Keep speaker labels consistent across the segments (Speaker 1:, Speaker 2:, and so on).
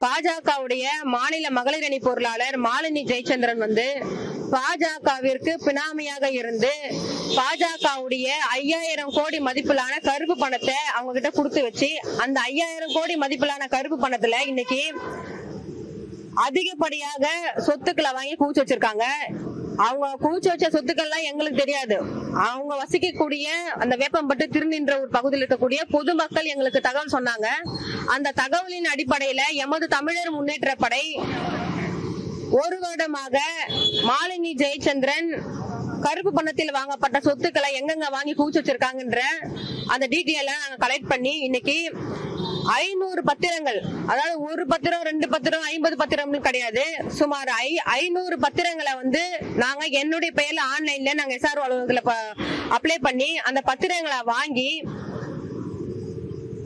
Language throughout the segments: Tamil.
Speaker 1: பாஜகவுடைய மாநில மகளிர் அணி பொருளாளர் மாலினி ஜெயச்சந்திரன் வந்து பாஜகவிற்கு பினாமியாக இருந்து பாஜகவுடைய ஐயாயிரம் கோடி மதிப்பிலான கருப்பு பணத்தை அவங்க கிட்ட கொடுத்து வச்சு அந்த ஐயாயிரம் கோடி மதிப்பிலான கருப்பு பணத்துல இன்னைக்கு அதிகப்படியாக சொத்துக்களை வாங்கி கூச்சு வச்சிருக்காங்க. அவங்க குவிச்சு வச்ச சொத்துக்கள்லாம் எங்களுக்கு தெரியாது. அவங்க வசிக்கக்கூடிய அந்த வேப்பம்பட்டு திருநின்ற ஒரு பகுதியில் இருக்கக்கூடிய பொதுமக்கள் எங்களுக்கு தகவல் சொன்னாங்க. அந்த தகவலின் அடிப்படையில எமது தமிழர் முன்னேற்ற படை ஒரு வருடமாக மாலினி ஜெயச்சந்திரன் கருப்பு பணத்தில் வாங்கப்பட்ட சொத்துக்களை எங்கெங்க வாங்கி குவிச்சு வச்சிருக்காங்கன்ற அந்த டீட்டெயில நாங்க கலெக்ட் பண்ணி இன்னைக்கு ஐநூறு பத்திரங்கள். அதாவது ஒரு பத்திரம் ரெண்டு பத்திரம் ஐம்பது பத்திரம்னு கிடையாது. சுமார் ஐ ஐநூறு பத்திரங்களை வந்து நாங்க என்னுடைய பெயர்ல ஆன்லைன்ல நாங்க எஸ்ஆர் அலுவலகத்துல அப்ளை பண்ணி அந்த பத்திரங்களை வாங்கி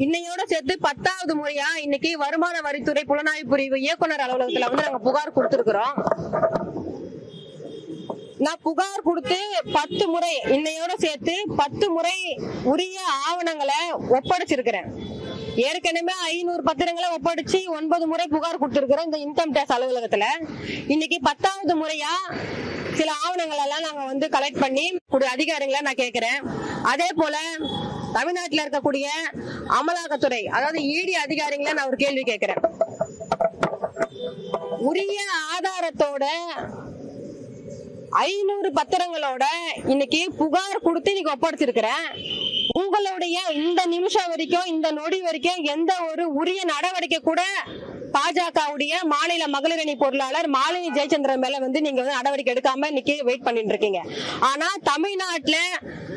Speaker 1: இன்னையோட சேர்த்து பத்தாவது முறையா இன்னைக்கு வருமான வரித்துறை புலனாய்வு பிரிவு இயக்குனர் அலுவலகத்துல வந்து நாங்க புகார் கொடுத்திருக்கிறோம். நான் புகார் கொடுத்து பத்து முறை இன்னையோட சேர்த்து பத்து முறை உரிய ஆவணங்களை ஒப்படைச்சிருக்கிறேன். ஏற்கனவே ஐநூறு பத்திரங்களை ஒப்படைச்சு ஒன்பது முறை புகார் கொடுத்திருக்கிறோம் இந்த இன்கம் டேக்ஸ் அலுவலகத்துல. இன்னைக்கு பத்தாவது முறையா சில ஆவணங்கள் எல்லாம் நாங்க வந்து கலெக்ட் பண்ணி கூடிய அதிகாரிகளை நான் கேட்கிறேன் அதே போல தமிழ்நாட்டில் இருக்கக்கூடிய அமலாக்கத்துறை அதாவது இடி அதிகாரிகளை நான் ஒரு கேள்வி கேட்கிறேன் உரிய ஆதாரத்தோட ஐநூறு பத்திரங்களோட இன்னைக்கு புகார் கொடுத்து இன்னைக்கு ஒப்படைச்சிருக்கிறேன். உங்களுடைய இந்த நிமிஷம் வரைக்கும் இந்த நொடி வரைக்கும் எந்த ஒரு உரிய நடவடிக்கை கூட பாஜகவுடைய மாநில மகளிர் அணி பொருளாளர் மாலினி ஜெயச்சந்திரன் மேல வந்து நீங்க வந்து நடவடிக்கை எடுக்காம இன்னைக்கு வெயிட் பண்ணிட்டு இருக்கீங்க ஆனா தமிழ்நாட்டுல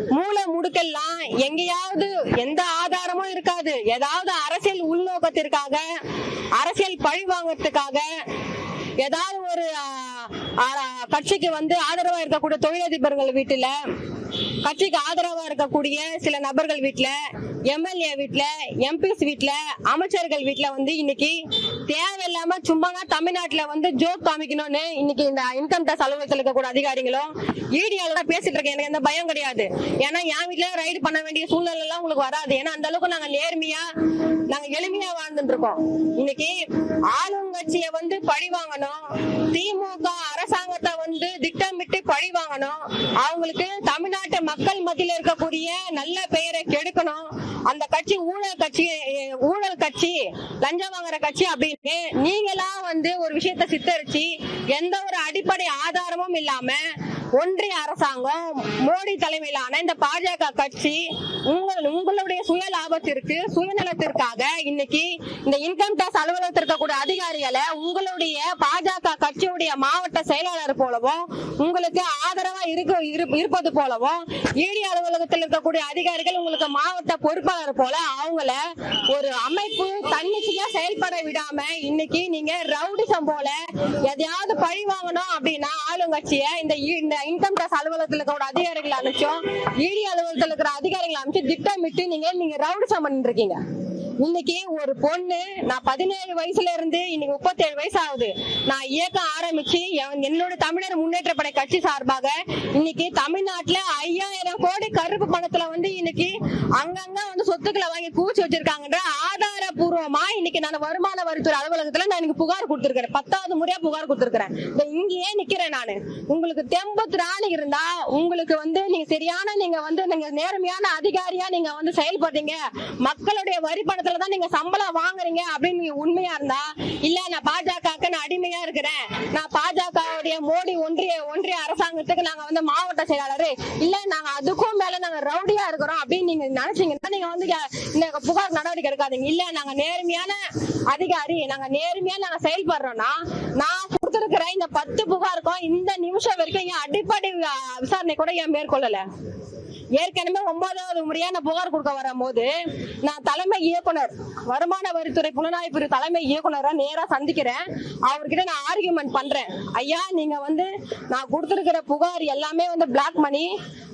Speaker 1: மூல முடுக்கெல்லாம் எங்கேயாவது எந்த ஆதாரமும் இருக்காது. ஏதாவது அரசியல் உள்நோக்கத்திற்காக அரசியல் பழி வாங்கறதுக்காக ஏதாவது ஒரு கட்சிக்கு வந்து ஆதரவா இருக்கக்கூடிய தொழிலதிபர்கள் வீட்டுல கட்சிக்கு ஆதரவா இருக்கக்கூடிய சில நபர்கள் வீட்டுல எம்எல்ஏ வீட்டுல எம்பிஸ் வீட்டுல அமைச்சர்கள் வீட்டுல வந்து இன்னைக்கு தேவையில்லாம சும்மா தமிழ்நாட்டுல வந்து ஜோக் காமிக்கணும்னு இன்னைக்கு இந்த இன்கம் டேக்ஸ் அலுவலகத்தில் இருக்கக்கூடிய அதிகாரிகளும் ஈடியால பேசிட்டு இருக்கேன். எனக்கு எந்த பயம் கிடையாது. ஏன்னா என் வீட்டுல ரைடு பண்ண வேண்டிய சூழ்நிலை எல்லாம் உங்களுக்கு வராது. ஏன்னா அந்த அளவுக்கு நாங்க நேர்மையா நாங்க எளிமையா வாழ்ந்துட்டு இருக்கோம். இன்னைக்கு ஆளுங்கட்சியை வந்து பழி வாங்கணும் திமுக பழி வாங்கணும். அவங்களுக்கு தமிழ்நாட்டு மக்கள் மத்தியில் இருக்கக்கூடிய நல்ல பெயரை கெடுக்கணும். அந்த கட்சி ஊழல் கட்சி ஊழல் கட்சி லஞ்சம் வாங்குற கட்சி அப்படின்னு நீங்களா வந்து ஒரு விஷயத்த சித்தரிச்சு எந்த ஒரு அடிப்படை ஆதாரமும் இல்லாம ஒன்றிய அரசாங்கம் மோடி தலைமையிலான இந்த பாஜக கட்சி உங்கள் உங்களுடைய சுய லாபத்திற்கு சுயநலத்திற்காக இன்னைக்கு இந்த இன்கம் டேக்ஸ் அலுவலகத்தில் இருக்கக்கூடிய அதிகாரிகளை உங்களுடைய பாஜக கட்சியுடைய மாவட்ட செயலாளர் போலவும் உங்களுக்கு ஆதரவா இருக்க இரு- இருப்பது போலவும் இடி அலுவலகத்தில் இருக்கக்கூடிய அதிகாரிகள் உங்களுக்கு மாவட்ட பொறுப்பாளர் போல அவங்கள ஒரு அமைப்பு தன்னிச்சையா செயல்பட விடாம இன்னைக்கு நீங்க ரவுடிசம் போல எதையாவது பழி வாங்கணும் அப்படின்னா ஆளுங்கட்சிய இந்த இந்த இன்கம் டேக்ஸ் அலுவலகத்தில் இருக்கிற அதிகாரிகளை அனுப்பிச்சோம் இடி அலுவலகத்துல இருக்கிற அதிகாரிகளை அனுப்பிச்சு திட்டமிட்டு நீங்க நீங்க ரவுடிசம் பண்ணிட்டு இருக்கீங்க. இன்னைக்கு ஒரு பொண்ணு நான் பதினேழு வயசுல இருந்து இன்னைக்கு முப்பத்தேழு வயசு ஆகுது. நான் இயக்கம் ஆரம்பிச்சு என்னோட தமிழர் முன்னேற்ற படை கட்சி சார்பாக இன்னைக்கு தமிழ்நாட்டுல ஐயாயிரம் கோடி கருப்பு பணத்துல வந்து இன்னைக்கு அங்கங்க வந்து சொத்துக்களை வாங்கி கூச்சி வச்சிருக்காங்கன்ற ஆதாரபூர்வமா இன்னைக்கு நான் வருமான வரித்துறை அலுவலகத்துல நான் இன்னைக்கு புகார் கொடுத்திருக்கிறேன். பத்தாவது முறையா புகார் கொடுத்திருக்கிறேன். இங்கேயே நிக்கிறேன் நானு. உங்களுக்கு தெம்பத்து நாள் இருந்தா உங்களுக்கு வந்து நீங்க சரியான நீங்க வந்து நீங்க நேர்மையான அதிகாரியா நீங்க வந்து செயல்படுறீங்க. மக்களுடைய வரி பணத்துல தான் நீங்க சம்பளம் வாங்குறீங்க அப்படின்னு நீங்க உண்மையா இருந்தா இல்ல நான் பாஜகவுக்கு நான் அடிமையா இருக்கிறேன். நான் பாஜகவுடைய மோடி ஒன்றிய ஒன்றிய அரசாங்கத்துக்கு நாங்க வந்து மாவட்ட செயலாளர் இல்ல நாங்க ரவுடியா இருக்கிறோம் அப்படின்னு நீங்க நினைச்சீங்கன்னா நீங்க வந்து இந்த புகார் நடவடிக்கை எடுக்காதீங்க. இல்ல நாங்க நேர்மையான அதிகாரி. நாங்க நேர்மையா நாங்க செயல்படுறோம்னா நான் கொடுத்துருக்கிற இந்த பத்து புகாருக்கும் இந்த நிமிஷம் வரைக்கும் என் அடிப்படை விசாரணை கூட ஏன் மேற்கொள்ளல. ஏற்கனவே ஒன்பதாவது முறையான புகார் கொடுக்க வரும் போது நான் தலைமை இயக்குனர் வருமான வரித்துறை புலனாய்வு பிரிவு தலைமை இயக்குனரை நேரா சந்திக்கிறேன். அவர்கிட்ட நான் ஆர்கியூமெண்ட் பண்றேன். ஐயா நீங்க வந்து நான் கொடுத்துருக்கிற புகார் எல்லாமே வந்து பிளாக் மணி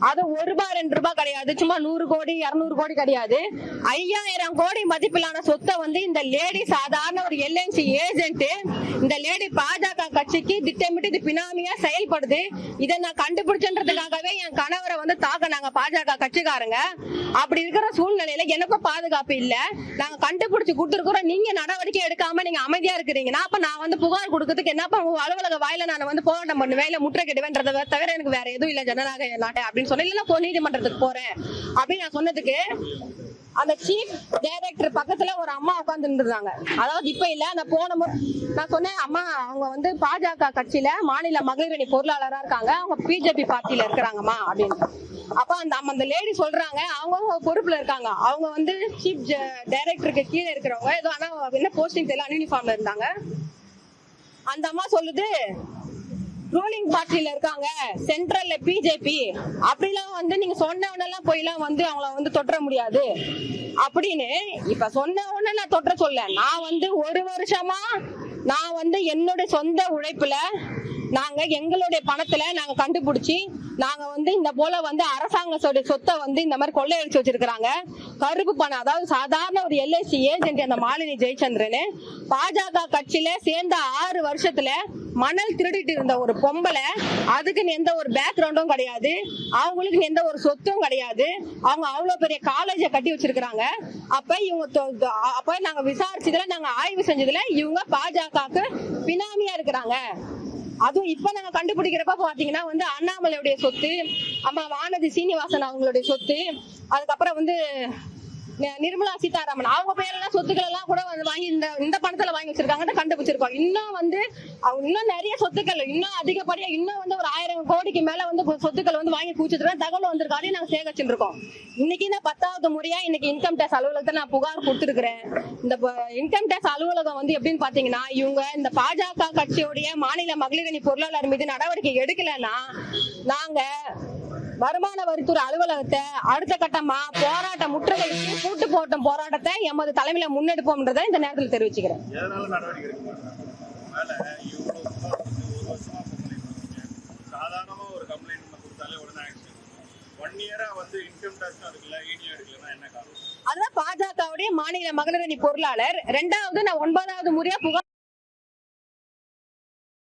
Speaker 1: அது ஒரு ரூபாய் ரெண்டு ரூபாய் கிடையாது. சும்மா நூறு கோடி இருநூறு கோடி கிடையாது. ஐயாயிரம் கோடி மதிப்பிலான சொத்தை வந்து இந்த லேடி சாதாரண ஒரு எல்என்சி ஏஜென்ட் இந்த லேடி பாஜக கட்சிக்கு திட்டமிட்டு இது பினாமியா செயல்படுது. இதை நான் கண்டுபிடிச்சன்றதுக்காகவே என் கணவரை வந்து தாக்க நாங்க பாஜக கட்சிக்காரங்க. அப்படி இருக்கிற சூழ்நிலையில எனக்கும் பாதுகாப்பு இல்ல. நாங்க கண்டுபிடிச்சு கொடுத்துருக்குறோம். நீங்க நடவடிக்கை எடுக்காம நீங்க அமைதியா இருக்கிறீங்கன்னா அப்ப நான் வந்து புகார் கொடுக்கறதுக்கு என்னப்பா உங்க அலுவலக வாயில நான் வந்து போராட்டம் பண்ணுவேன் இல்ல முற்றுகையிடுவேன்றத தவிர எனக்கு வேற எதுவும் இல்ல ஜனநாயக நாட்டை அப்படின்னு சொல்லி. இல்ல நீதிமன்றத்துக்கு போறேன். அப்படின்னு நான் சொன்னதுக்கு அந்த சீஃப் டைரக்டர் பக்கத்துல ஒரு அம்மா உட்கார்ந்து இருந்தாங்க அதாவது இப்ப இல்ல அந்த போன நான் சொன்னேன் அம்மா அவங்க வந்து பாஜக கட்சியில மாநில மகளிரணி பொருளாளரா இருக்காங்க. அவங்க பிஜேபி பார்ட்டியில இருக்கிறாங்கம்மா அப்படின்னு. அப்ப அந்த அம்மா அந்த லேடி சொல்றாங்க. அவங்க பொறுப்புல இருக்காங்க. அவங்க வந்து சீஃப் டைரக்டருக்கு கீழே இருக்கிறவங்க. ஏதோ ஆனா என்ன போஸ்டிங் தெரியல யூனிஃபார்ம்ல இருந்தாங்க. அந்த அம்மா சொல்லுது ரூலிங் பார்ட்டில இருக்காங்க. சென்ட்ரல்ல பிஜேபி அப்படிலாம் வந்து நீங்க சொன்ன உடனெல்லாம் வந்து அவங்கள வந்து தொற்ற முடியாது. அப்படின்னு இப்ப சொன்ன உடனே நான் தொற்ற சொல்ல. நான் வந்து ஒரு வருஷமா நான் வந்து என்னோட சொந்த உழைப்புல நாங்க எங்களுடைய பணத்துல நாங்க கண்டுபிடிச்சி நாங்க வந்து இந்த போல வந்து அரசாங்கத்தோட சொத்தை வந்து இந்த மாதிரி கொள்ளையடிச்சு வச்சிருக்காங்க கருப்பு பணம் அதாவது சாதாரண ஒரு எல்ஐசி ஏஜென்ட் அந்த மாலினி ஜெயச்சந்திரன் பாஜக கட்சியில சேர்ந்த ஆறு வருஷத்துல மணல் திருடிட்டு இருந்த ஒரு பொம்பளை அதுக்குன்னு எந்த ஒரு பேக்ரவுண்டும் கிடையாது. அவங்களுக்கு எந்த ஒரு சொத்தும் கிடையாது. அவங்க அவ்வளவு பெரிய காலேஜ கட்டி வச்சிருக்காங்க அப்ப இவங்க தொ- அப்ப நாங்க விசாரிச்சதுல நாங்க ஆய்வு செஞ்சதுல இவங்க பாஜகவுக்கு பினாமியா இருக்கிறாங்க. அதுவும் இப்ப நாங்க கண்டுபிடிக்கிறப்ப பாத்தீங்கன்னா வந்து அண்ணாமலையுடைய சொத்து அம்மா வானதி சீனிவாசன் அவங்களுடைய சொத்து அதுக்கப்புறம் வந்து நிர்மலா சீதாராமன். அவங்க பேரெல்லாம் சொத்துக்கள் எல்லாம் கூட வந்து வாங்கி இந்த இந்த பணத்துல வாங்கி வச்சிருக்காங்கன்னு கண்டுபிடிச்சிருக்கோம் இன்னும் வந்து அவங்க இன்னும் நிறைய சொத்துக்கள் இன்னும் அதிகப்படியா இன்னும் வந்து ஒரு ஆயிரம் கோடிக்கு மேல வந்து சொத்துக்கள் வந்து வாங்கி குவிச்சிருக்கோம் தகவல் வந்திருக்கு அதையும் நாங்க சேகரிச்சுட்டு இருக்கோம் இன்னைக்கு இந்த பத்தாவது முறையா இன்னைக்கு இன்கம் டேக்ஸ் அலுவலகத்தை நான் புகார் கொடுத்துருக்கிறேன். இந்த இன்கம் டேக்ஸ் அலுவலகம் வந்து எப்படின்னு பாத்தீங்கன்னா இவங்க இந்த பாஜக கட்சியுடைய மாநில மகளிர் பொருளாளர் மீது நடவடிக்கை எடுக்கலைன்னா நாங்க வருமான வரித்துறை அலுவலகத்தை அடுத்த கட்டமா போராட்ட முற்றுகைக்கு கூட்டு போட்டும் போராட்டத்தை எமது தலைமையில முன்னெடுப்போம்ன்றதை இந்த நேரத்தில் தெரிவிச்சுக்கிறேன்.
Speaker 2: சாதாரணமா ஒரு கம்ப்ளைண்ட் கொடுத்தாலே உடனே ஒன் இயரா வந்து இன்கம் எடுக்கலன்னா என்ன காரணம்?
Speaker 1: அதுதான் பாஜகவுடைய மாநில மகளிர் அணி பொருளாளர். ரெண்டாவது நான் ஒன்பதாவது முறையா புகார்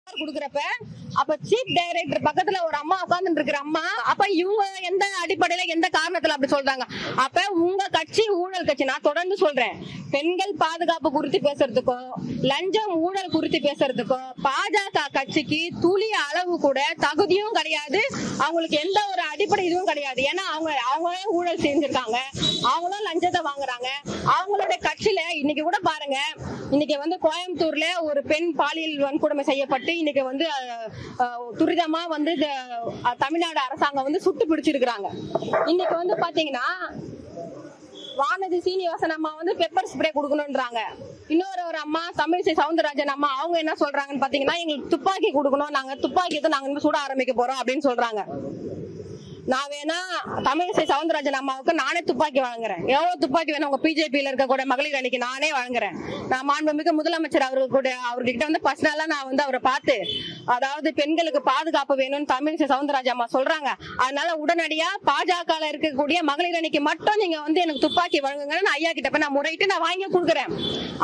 Speaker 1: கொடுக்கறப்ப அப்ப சீப் டைரக்டர் பக்கத்துல ஒரு அம்மா உட்கார்ந்து இருக்கிற அம்மா அப்ப இவங்க எந்த அடிப்படையில எந்த காரணத்துல அப்படி சொல்றாங்க? அப்ப உங்க கட்சி ஊழல் கட்சி நான் தொடர்ந்து சொல்றேன். பெண்கள் பாதுகாப்பு குறித்து பேசுறதுக்கோ லஞ்சம் ஊழல் குறித்து பேசுறதுக்கோ பாஜக கட்சிக்கு துளி அளவு கூட தகுதியும் கிடையாது. அவங்களுக்கு எந்த ஒரு அடிப்படை இதுவும் கிடையாது. ஏன்னா அவங்க அவங்களே ஊழல் செஞ்சிருக்காங்க. அவங்களும் லஞ்சத்தை வாங்குறாங்க. அவங்களுடைய கட்சியில இன்னைக்கு கூட பாருங்க இன்னைக்கு வந்து கோயம்புத்தூர்ல ஒரு பெண் பாலியல் வன்கொடுமை செய்யப்பட்டு இன்னைக்கு வந்து துரிதமா வந்து இந்த, தமிழ்நாடு அரசாங்கம் வந்து சுட்டு பிடிச்சிருக்கிறாங்க. இன்னைக்கு வந்து பாத்தீங்கன்னா வானதி சீனிவாசன் அம்மா வந்து பெப்பர் ஸ்ப்ரே கொடுக்கணும்ன்றாங்க. இன்னொரு ஒரு அம்மா தமிழிசை சவுந்தரராஜன் அம்மா அவங்க என்ன சொல்றாங்கன்னு பாத்தீங்கன்னா எங்களுக்கு துப்பாக்கி கொடுக்கணும் நாங்க துப்பாக்கி தான் நாங்க சுட ஆரம்பிக்க போறோம் அப்படின்னு சொல்றாங்க. நான் வேணா தமிழிசை சவுந்தரராஜன் அம்மாவுக்கு நானே துப்பாக்கி வழங்குறேன் எவ்வளவு துப்பாக்கி வேணும் உங்க பிஜேபியில இருக்கக்கூடிய மகளிர் அணிக்கு நானே வழங்குறேன் நான் மாண்புமிகு முதலமைச்சர் அவர்கள் கூட அவர்கிட்ட வந்து பர்சனலா நான் வந்து அவரை பார்த்து அதாவது பெண்களுக்கு பாதுகாப்பு வேணும்னு தமிழிசை சவுந்தரராஜன் அம்மா சொல்றாங்க. அதனால உடனடியா பாஜக இருக்கக்கூடிய மகளிர் அணிக்கு மட்டும் நீங்க வந்து எனக்கு துப்பாக்கி வழங்குங்கன்னு நான் ஐயா கிட்ட போய் நான் முறையிட்டு நான் வாங்கி கொடுக்குறேன்.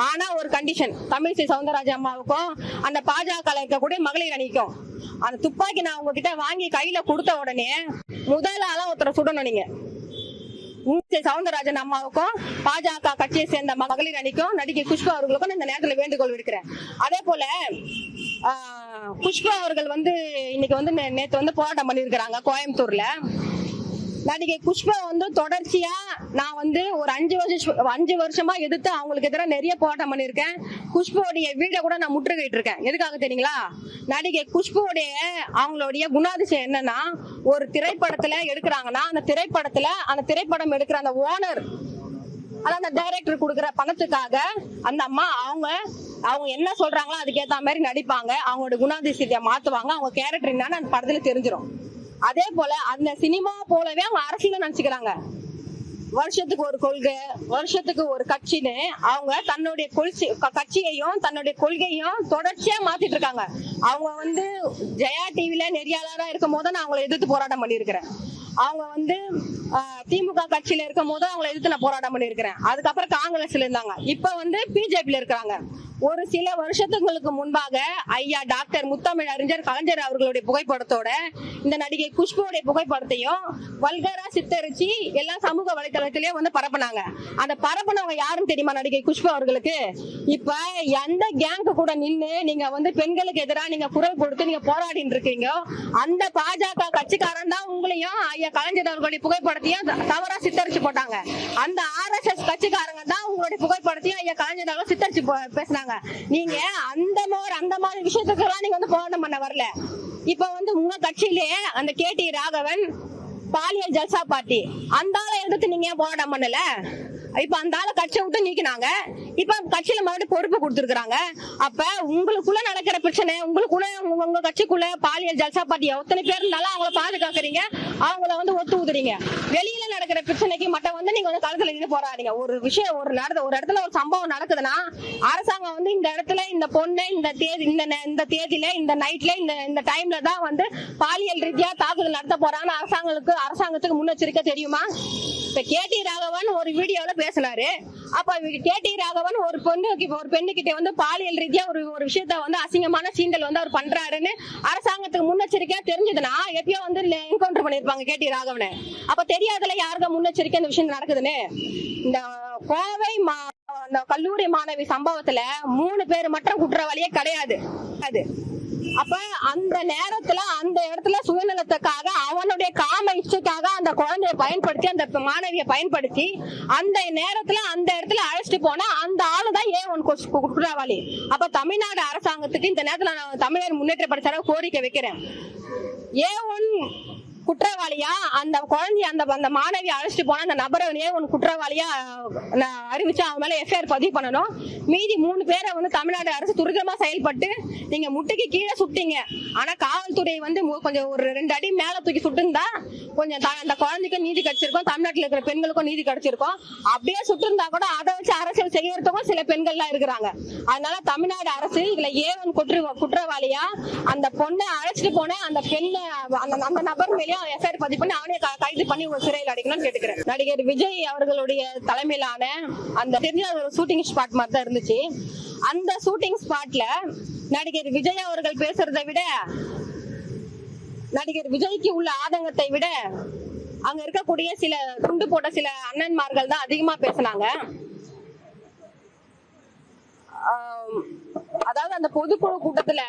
Speaker 1: ஆனா ஒரு கண்டிஷன் தமிழிசை சவுந்தரராஜன் அம்மாவுக்கும் அந்த பாஜக இருக்கக்கூடிய மகளிர் அணிக்கும். அந்த துப்பாக்கி நான் உங்ககிட்ட வாங்கி கையில கொடுத்த உடனே முதல் ஆளா ஒருத்தரை சுடணும் நீங்க. சவுந்தரராஜன் அம்மாவுக்கும் பாஜக கட்சியை சேர்ந்த மகளிர் அணிக்கும் நடிகை புஷ்பா அவர்களுக்கும் நான் இந்த நேரத்துல வேண்டுகோள் விடுக்கிறேன். அதே போல ஆஹ், புஷ்பா அவர்கள் வந்து இன்னைக்கு வந்து நேற்று நேத்து வந்து போராட்டம் பண்ணியிருக்கிறாங்க கோயம்புத்தூர்ல. நடிகை புஷ்பா வந்து தொடர்ச்சியா நான் வந்து ஒரு அஞ்சு வருஷம் அஞ்சு வருஷமா எதிர்த்து அவங்களுக்கு எதிராக நிறைய போராட்டம் பண்ணியிருக்கேன் குஷ்புவோடைய வீடை கூட நான் முற்றுகையிட்டு இருக்கேன். எதுக்காக தெரியுங்களா? நடிகை குஷ்புடைய அவங்களுடைய குணாதிசயம் என்னன்னா ஒரு திரைப்படத்துல எடுக்கிறாங்கன்னா அந்த திரைப்படத்துல அந்த திரைப்படம் எடுக்கிற அந்த ஓனர் ஆனா அந்த டைரக்டர் கொடுக்குற பணத்துக்காக அந்த அம்மா அவங்க அவங்க என்ன சொல்றாங்களோ அதுக்கேத்த மாதிரி நடிப்பாங்க. அவங்களோட குணாதிசயத்தை மாத்துவாங்க. அவங்க கேரக்டர் என்னன்னு அந்த படத்துல தெரிஞ்சிடும் அதே போல அந்த சினிமா போலவே அவங்க அரசியல நினைச்சுக்கிறாங்க வருஷத்துக்கு ஒரு கொள்கை வருஷத்துக்கு ஒரு கட்சின்னு அவங்க தன்னுடைய கொள்சி கட்சியையும் தன்னுடைய கொள்கையும் தொடர்ச்சியா மாத்திட்டு இருக்காங்க. அவங்க வந்து ஜெயா டிவில நெறியாளரா இருக்கும் போது நான் அவங்களை எதிர்த்து போராட்டம் பண்ணியிருக்கிறேன். அவங்க வந்து ஆஹ், திமுக கட்சியில இருக்கும் போது அவங்களை எதிர்த்து நான் போராட்டம் பண்ணிருக்கிறேன் அதுக்கப்புறம் காங்கிரஸ்ல இருந்தாங்க. இப்ப வந்து பிஜேபியில இருக்கிறாங்க. ஒரு சில வருஷத்துங்களுக்கு முன்பாக ஐயா டாக்டர் முத்தமிழ் அறிஞர் கலைஞர் அவர்களுடைய புகைப்படத்தோட இந்த நடிகை குஷ்புடைய புகைப்படத்தையும் வல்கரா சித்தரிச்சு எல்லா சமூக வலைதளத்திலயும் வந்து பரப்புனாங்க. அந்த பரப்புனவங்க யாருன்னு தெரியுமா நடிகை குஷ்பு அவர்களுக்கு? இப்ப எந்த கேங்கு கூட நின்னு நீங்க வந்து பெண்களுக்கு எதிராக நீங்க குரல் கொடுத்து நீங்க போராடிட்டு இருக்கீங்க அந்த பாஜக கட்சிக்காரன் தான் உங்களையும் ஐயா கலைஞர் அவர்களுடைய புகைப்படத்தையும் தவறா சித்தரிச்சு போட்டாங்க. அந்த ஆர்எஸ்எஸ் கட்சிக்காரங்க தான் உங்களுடைய புகைப்படத்தையும் ஐயா கலைஞர் அவர்கள் சித்தரிச்சு பேசினாங்க. பேசுனாங்க நீங்க அந்த மாதிரி அந்த மாதிரி விஷயத்துக்கெல்லாம் நீங்க வந்து போராட்டம் பண்ண வரல. இப்ப வந்து உங்க கட்சியிலேயே அந்த கேடி ராகவன் பாலியல் ஜல்சா பார்ட்டி. அந்த ஆளை எடுத்து நீங்க ஏன் போராட்டம் பண்ணல? இப்ப அந்த ஆளை கட்சியை விட்டு நீக்கினாங்க. இப்ப கட்சியில மறுபடியும் பொறுப்பு கொடுத்துருக்காங்க அப்ப உங்களுக்குள்ள நடக்கிற பிரச்சனை உங்களுக்குள்ள உங்க உங்க கட்சிக்குள்ள பாலியல் ஜல்சா பார்ட்டி. எத்தனை பேர் இருந்தாலும் அவங்கள பாதுகாக்கிறீங்க. அவங்கள வந்து ஒத்து ஊதுறீங்க. வெளியில நடக்கிற பிரச்சனைக்கு மட்டும் வந்து நீங்க வந்து களத்துல நின்று போராடுங்க ஒரு விஷயம் ஒரு நடந்த ஒரு இடத்துல ஒரு சம்பவம் நடக்குதுன்னா அரசாங்கம் வந்து இந்த இடத்துல இந்த பொண்ணு இந்த தேதி இந்த இந்த தேதியில இந்த நைட்ல இந்த இந்த டைம்ல தான் வந்து பாலியல் ரீதியா தாக்குதல் நடத்த போறான்னு அரசாங்கத்துக்கு அரசாங்கத்துக்கு முன்னெச்சரிக்கை தெரியுமா? இப்ப கேடி ராகவன் ஒரு வீடியோல பேசினாரு. அப்ப கேடி ராகவன் ஒரு பொண்ணுக்கு ஒரு பெண்ணுகிட்ட வந்து பாலியல் ரீதியா ஒரு ஒரு விஷயத்த வந்து அசிங்கமான சீண்டல் வந்து அவர் பண்றாருன்னு அரசாங்கத்துக்கு முன்னெச்சரிக்கையா தெரிஞ்சதுன்னா எப்பயோ வந்து என்கவுண்டர் பண்ணிருப்பாங்க கேடி ராகவனை. அப்ப தெரியாதுல யாருக்க முன்னெச்சரிக்கை இந்த விஷயம் நடக்குதுன்னு? இந்த கோவை மா இந்த கல்லூரி மாணவி சம்பவத்துல மூணு பேர் மட்டும் குற்றவாளியே கிடையாது. அது அப்ப அந்த நேரத்துல அந்த இடத்துல சுயநலத்துக்காக அவனுடைய காம இச்சைக்காக அந்த குழந்தைய பயன்படுத்தி அந்த மாணவியை பயன்படுத்தி அந்த நேரத்துல அந்த இடத்துல அழைச்சிட்டு போனா அந்த ஆளுதான் ஏன் ஒன் குற்றவாளி? அப்ப தமிழ்நாடு அரசாங்கத்துக்கு இந்த நேரத்துல நான் தமிழர் முன்னேற்ற பரிசாக கோரிக்கை வைக்கிறேன். ஏ ஒன் குற்றவாளியா? அந்த குழந்தைய அந்த அந்த மாணவி அழைச்சிட்டு போன அந்த நபரவனையே உன் குற்றவாளியா நான் அறிவிச்சு? அவன் மேல எஃப்ஐஆர் பதிவு பண்ணணும். மீதி மூணு பேரை வந்து தமிழ்நாடு அரசு துரிதமா செயல்பட்டு நீங்க முட்டைக்கு கீழே சுட்டீங்க. ஆனா காவல்துறை வந்து கொஞ்சம் ஒரு ரெண்டு அடி மேல தூக்கி சுட்டுருந்தா கொஞ்சம் அந்த குழந்தைக்கும் நீதி கிடைச்சிருக்கும். தமிழ்நாட்டில் இருக்கிற பெண்களுக்கும் நீதி கிடைச்சிருக்கும். அப்படியே சுட்டிருந்தா கூட அதை வச்சு அரசியல் செய்யறதுக்கும் சில பெண்கள்லாம் இருக்கிறாங்க. அதனால தமிழ்நாடு அரசு இதுல ஏவன் குற்ற குற்றவாளியா? அந்த பொண்ணை அழைச்சிட்டு போன அந்த பெண்ணை அந்த அந்த நபர் மேலேயும் எஃப்ஐஆர் பதிவு பண்ணி அவனே கைது பண்ணி உங்க சிறையில் அடைக்கணும்னு கேட்டுக்கிறேன். நடிகர் விஜய் அவர்களுடைய தலைமையிலான அந்த தெரிஞ்ச ஷூட்டிங் ஸ்பாட் மாதிரி தான் இருந்துச்சு. அந்த ஷூட்டிங் ஸ்பாட்ல நடிகர் விஜய் அவர்கள் பேசுறதை விட நடிகர் விஜய்க்கு உள்ள ஆதங்கத்தை விட அங்க இருக்கக்கூடிய சில துண்டு போட்ட சில அண்ணன்மார்கள் தான் அதிகமா பேசினாங்க. அதாவது அந்த பொதுக்குழு கூட்டத்துல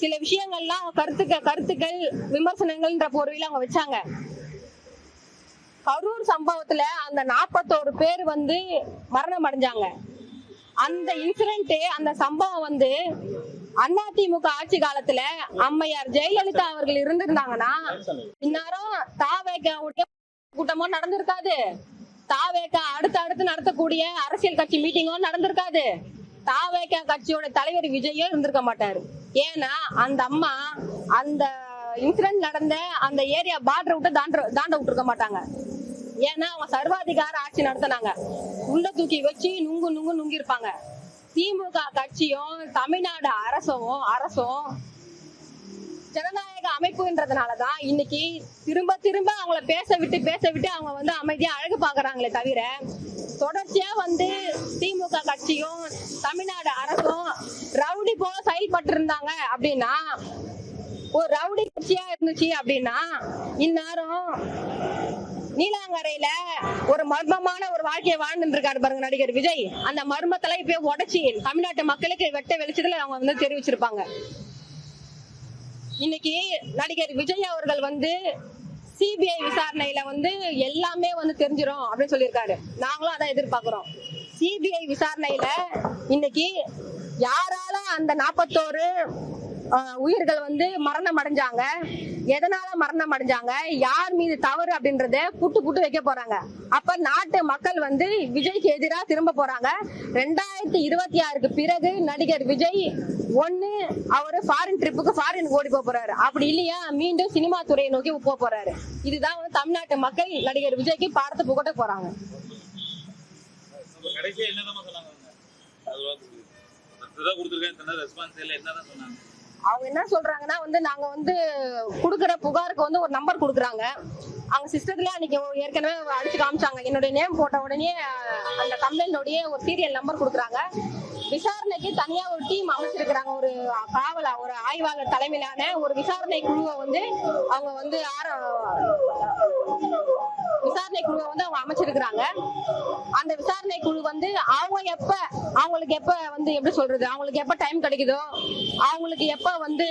Speaker 1: சில விஷயங்கள்லாம் கருத்துக்கள் கருத்துக்கள் விமர்சனங்கள்ன்ற பொருளில் அவங்க வச்சாங்க. கரூர் சம்பவத்துல அந்த நாற்பத்தோரு பேர் வந்து மரணம் அடைஞ்சாங்க. அந்த இன்சிடென்ட் அந்த சம்பவம் வந்து அதிமுக ஆட்சி காலத்துல அம்மையார் ஜெயலலிதா அவர்கள் இருந்திருந்தாங்கன்னா இந்நேரம் தாவேக்காவுடைய கூட்டமும் நடந்திருக்காது. தாவேக்கா அடுத்து அடுத்து நடத்தக்கூடிய அரசியல் கட்சி மீட்டிங்கும் நடந்திருக்காது. தாவேக்கா கட்சியோட தலைவர் விஜயும் இருந்திருக்க மாட்டாரு. ஏன்னா அந்த அம்மா அந்த இன்சிடென்ட் நடந்த அந்த ஏரியா பார்டர் விட்டு தாண்ட தாண்ட விட்டுருக்க மாட்டாங்க. ஏன்னா அவங்க சர்வாதிகார ஆட்சி நடத்தினாங்க. உள்ள தூக்கி வச்சு நுங்கு நுங்கு நுங்கி இருப்பாங்க திமுக கட்சியும் தமிழ்நாடு அரசும் அரசும் ஜனநாயக அமைப்புன்றதுனாலதான் இன்னைக்கு திரும்ப திரும்ப அவங்கள பேச விட்டு பேச விட்டு அவங்க வந்து அமைதியா அழகு பாக்குறாங்களே தவிர தொடர்ச்சியா வந்து திமுக கட்சியும் தமிழ்நாடு அரசும் ரவுடி போல செயல்பட்டு இருந்தாங்க அப்படின்னா ஒரு ரவுடி கட்சியா இருந்துச்சு அப்படின்னா இந்நேரம் நீலாங்கரையில ஒரு மர்மமான ஒரு வாழ்க்கையை வாழ்ந்துட்டு இருக்காரு பாருங்க நடிகர் விஜய். அந்த மர்மத்தெல்லாம் இப்ப உடச்சி தமிழ்நாட்டு மக்களுக்கு வெட்ட வெளிச்சத்துல அவங்க வந்து தெரிவிச்சிருப்பாங்க. இன்னைக்கு நடிகர் விஜய் அவர்கள் வந்து சிபிஐ விசாரணையில வந்து எல்லாமே வந்து தெரிஞ்சிடும் அப்படின்னு சொல்லியிருக்காரு. நாங்களும் அதான் எதிர்பார்க்கிறோம். சிபிஐ விசாரணையில இன்னைக்கு யாரால அந்த நாற்பத்தோரு உயிர்கள் வந்து மரணம் அடைஞ்சாங்க. எதனால மரணம் அடைஞ்சாங்க? யார் மீது தவறு அப்படின்றத புட்டு புட்டு வைக்க போறாங்க. அப்ப நாட்டு மக்கள் வந்து விஜய்க்கு எதிராக திரும்ப போறாங்க. ரெண்டாயிரத்தி இருபத்தி ஆறுக்கு பிறகு நடிகர் விஜய் ஒண்ணு அவரு ஃபாரின் ட்ரிப்புக்கு ஃபாரின் ஓடி போக போறாரு. அப்படி இல்லையா? மீண்டும் சினிமா துறையை நோக்கி போக போறாரு. இதுதான் வந்து தமிழ்நாட்டு மக்கள் நடிகர் விஜய்க்கு பாடத்தை புகட்ட போறாங்க.
Speaker 3: கடைசியா என்னதான் சொன்னாங்க? அது கொடுத்துருக்கேன் ரெஸ்பான்ஸ் இல்லை என்னதான் சொன்னாங்க?
Speaker 1: அவங்க என்ன சொல்றாங்கன்னா வந்து நாங்க வந்து குடுக்குற புகாருக்கு வந்து ஒரு நம்பர் குடுக்குறாங்க. அவங்க சிஸ்டத்துல அன்னைக்கு ஏற்கனவே அடிச்சு காமிச்சாங்க. என்னுடைய நேம் போட்ட உடனே அந்த கம்ப்ளைண்டோடைய ஒரு சீரியல் நம்பர் கொடுக்குறாங்க. விசாரணைக்கு தனியா ஒரு டீம் அமைச்சிருக்கிறாங்க. ஒரு காவலா ஒரு ஆய்வாளர் தலைமையிலான ஒரு விசாரணை குழுவை வந்து அவங்க வந்து ஆர- விசாரணை குழுவை வந்து அவங்க அமைச்சிருக்கிறாங்க. அந்த விசாரணை குழு வந்து அவங்க எப்ப அவங்களுக்கு எப்ப வந்து எப்படி சொல்றது? அவங்களுக்கு எப்ப டைம் கிடைக்குதோ அவங்களுக்கு எப்ப வந்து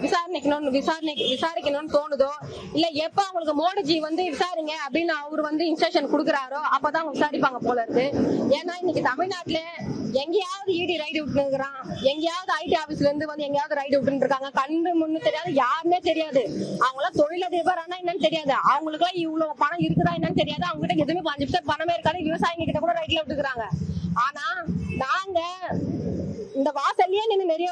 Speaker 1: விசாரணைக்கணும்னு விசாரணை விசாரிக்கணும்னு தோணுதோ இல்ல எப்ப அவங்களுக்கு மோடிஜி வந்து விசாரிங்க அப்படின்னு அவர் வந்து இன்ஸ்ட்ரக்ஷன் கொடுக்குறாரோ அப்பதான் அவங்க விசாரிப்பாங்க போல இருக்கு. ஏன்னா இன்னைக்கு தமிழ்நாட்டுல எங்கேயாவது இடி ரைடு விட்டுருக்கிறான் எங்கேயாவது ஐடி ஆபீஸ்ல இருந்து வந்து எங்கேயாவது ரைடு விட்டு இருக்காங்க கண்டு முன்னு தெரியாது யாருமே தெரியாது. அவங்களாம் தொழிலதிபர் ஆனா என்னன்னு தெரியாது. அவங்களுக்கு எல்லாம் இவ்வளவு பணம் இருக்குதா என்னன்னு தெரியாது. அவங்க கிட்ட எதுவுமே அஞ்சு பர்சன்ட் பணமே இருக்காது. விவசாயிங்க கிட்ட கூட ரைட்ல விட்டுக்கிறாங்க. ஆனா நாங்க இந்த வாசல்லயே நின்று நிறைய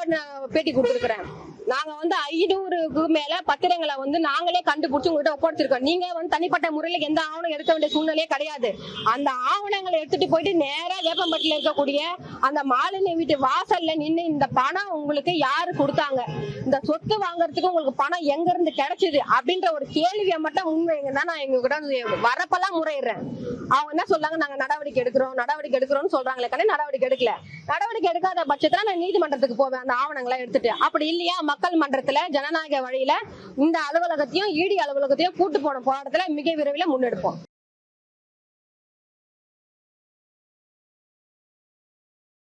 Speaker 1: பேட்டி கொடுத்துருக்குறேன். நாங்க வந்து ஐநூறுக்கு மேல பத்திரங்களை வந்து நாங்களே கண்டுபிடிச்சு உங்ககிட்ட ஒப்படைச்சிருக்கோம். நீங்க வந்து தனிப்பட்ட முறையில எந்த ஆவணம் எடுக்க வேண்டிய சூழ்நிலையே கிடையாது. அந்த ஆவணங்களை எடுத்துட்டு போயிட்டு நேரா வேப்பம்பட்டில இருக்கக்கூடிய அந்த மாலினி வீட்டு வாசல்ல நின்னு இந்த பணம் உங்களுக்கு யாரு கொடுத்தாங்க? இந்த சொத்து வாங்குறதுக்கு உங்களுக்கு பணம் எங்க இருந்து கிடைச்சது? அப்படின்ற ஒரு கேள்வியை மட்டும் முன்வைங்கன்னா நான் எங்க கூட வரப்பெல்லாம் முறையிடுறேன். அவங்க என்ன சொல்றாங்க நாங்க நடவடிக்கை எடுக்கிறோம் நடவடிக்கை எடுக்கிறோம்னு சொல்றாங்களே கண்ணே நடவடிக்கை எடுக்கல. நடவடிக்கை எடுக்காத பட்சத்துல நான் நீதிமன்றத்துக்கு போவேன் அந்த ஆவணங்களை எடுத்துட்டு. அப்படி இல்லையா மக்கள் மன்றத்துல ஜனநாயக வழியில இந்த அலுவலகத்தையும் இடி அலுவலகத்தையும் கூட்டு போன போராட்டத்துல மிக விரைவில் முன்னெடுப்போம்.